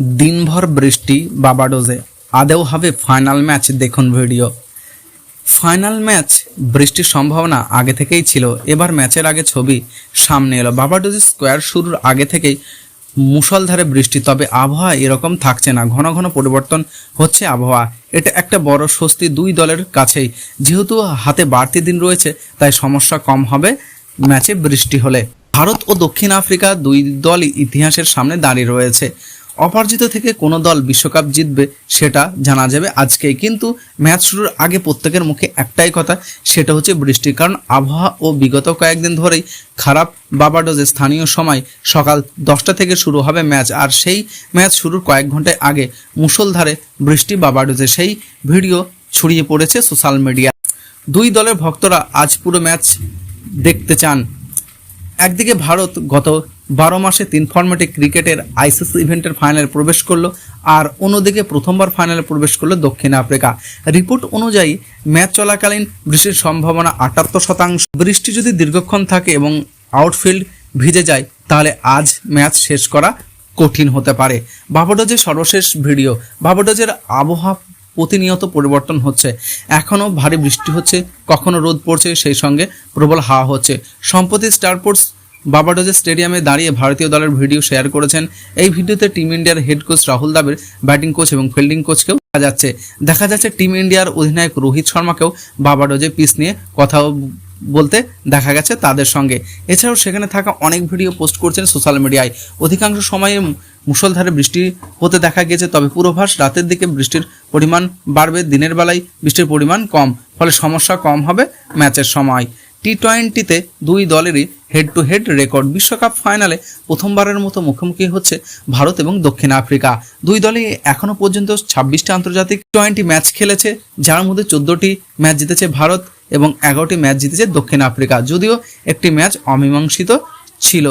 দিনভর বৃষ্টি বাবাডোজে আদেও হবে ফাইনাল ম্যাচ, দেখুন ভিডিও। ফাইনাল ম্যাচ, বৃষ্টির সম্ভাবনা আগে থেকেই ছিল। এবার ম্যাচের আগে ছবি সামনে এলো। বাবাডোজে স্কোয়ার শুরুর আগে থেকেই মুষলধারে বৃষ্টি, তবে আবহাওয়া এরকম থাকছে না। ঘন ঘন পরিবর্তন হচ্ছে আবহাওয়া। এটা একটা বড় স্বস্তি দুই দলের কাছেই। যেহেতু হাতে বাড়তি দিন রয়েছে, তাই সমস্যা কম হবে ম্যাচে বৃষ্টি হলে। ভারত ও দক্ষিণ আফ্রিকা দুই দলই ইতিহাসের সামনে দাঁড়িয়ে রয়েছে। অপরাজিত থেকে কোনো দল বিশ্বকাপ জিতবে, সেটা জানা যাবে আজকেই। কিন্তু ম্যাচ শুরুর আগে প্রত্যেকের মুখে একটাই কথা, সেটা হচ্ছে বৃষ্টির কারণ আবহাওয়া ও বিগত কয়েকদিন ধরেই খারাপ বাবাডোজে স্থানীয় সময় সকাল দশটা থেকে শুরু হবে ম্যাচ। আর সেই ম্যাচ শুরুর কয়েক ঘন্টায় আগে মুষলধারে বৃষ্টি বাবাডোজে। সেই ভিডিও ছড়িয়ে পড়েছে সোশ্যাল মিডিয়া দুই দলের ভক্তরা আজ পুরো ম্যাচ দেখতে চান একদিকে ভারত গত বারো মাসে তিন ফরম্যাটে ক্রিকেটের আইসিসি ইভেন্টের ফাইনালে প্রবেশ করল, আর অন্যদিকে প্রথমবার ফাইনালে প্রবেশ করল দক্ষিণ আফ্রিকা। রিপোর্ট অনুযায়ী ম্যাচ চলাকালীন বৃষ্টির সম্ভাবনা আটাত্তর শতাংশ। বৃষ্টি যদি দীর্ঘক্ষণ থাকে এবং আউটফিল্ড ভিজে যায়, তাহলে আজ ম্যাচ শেষ করা কঠিন হতে পারে। বাবাডোজের সর্বশেষ ভিডিও বাবাডোজের আবহাওয়া প্রতিনিয়ত পরিবর্তন হচ্ছে। এখনও ভারী বৃষ্টি হচ্ছে, কখনো রোদ পড়ছে, সেই সঙ্গে প্রবল হাওয়া হচ্ছে। সম্প্রতি স্টারপোর্টস বাবাডোজে স্টেডিয়ামে দাঁড়িয়ে ভারতীয় দলের ভিডিও শেয়ার করেছেন। এই ভিডিওতে টিম ইন্ডিয়ার হেড কোচ রাহুল দাবের ব্যাটিং কোচ এবং ফিল্ডিং কোচকেও দেখা যাচ্ছে। দেখা যাচ্ছে টিম ইন্ডিয়ার অধিনায়ক রোহিত শর্মাকেও বাবাডোজে পিস নিয়ে কথা বলতে দেখা গেছে তাদের সঙ্গে। এছাড়াও সেখানে থাকা অনেক ভিডিও পোস্ট করছেন সোশ্যাল মিডিয়ায়। অধিকাংশ সময়ে মুষলধারে বৃষ্টি হতে দেখা গেছে তবে পূর্বাভাস রাতের দিকে বৃষ্টির পরিমাণ বাড়বে, দিনের বেলায় বৃষ্টির পরিমাণ কম, ফলে সমস্যা কম হবে ম্যাচের সময়। টি টোয়েন্টিতে দুই দলেরই হেড টু হেড রেকর্ড। বিশ্বকাপ ফাইনালে প্রথমবারের মতো মুখোমুখি হচ্ছে ভারত এবং দক্ষিণ আফ্রিকা। দুই দলই এখনও পর্যন্ত ছাব্বিশটি আন্তর্জাতিক টোয়েন্টি ম্যাচ খেলেছে, যার মধ্যে চোদ্দোটি ম্যাচ জিতেছে ভারত। এবং এগারোটি ম্যাচ জিতেছে দক্ষিণ আফ্রিকা। যদিও একটি ম্যাচ অমীমাংসিত ছিল।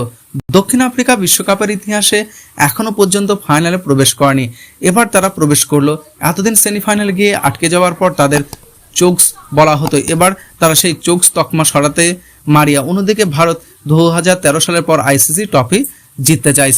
দক্ষিণ আফ্রিকা বিশ্বকাপের ইতিহাসে এখনও পর্যন্ত ফাইনালে প্রবেশ করেনি। এবার তারা প্রবেশ করল। এতদিন সেমিফাইনাল গিয়ে আটকে যাওয়ার পর তাদের চোকস বলা হতো। এবার তারা সেই চোকস তকমা সরাতে মারিয়া। অন্যদিকে ভারত দু হাজার তেরো সালের পর আইসিসি ট্রফি জিততে চাইছে।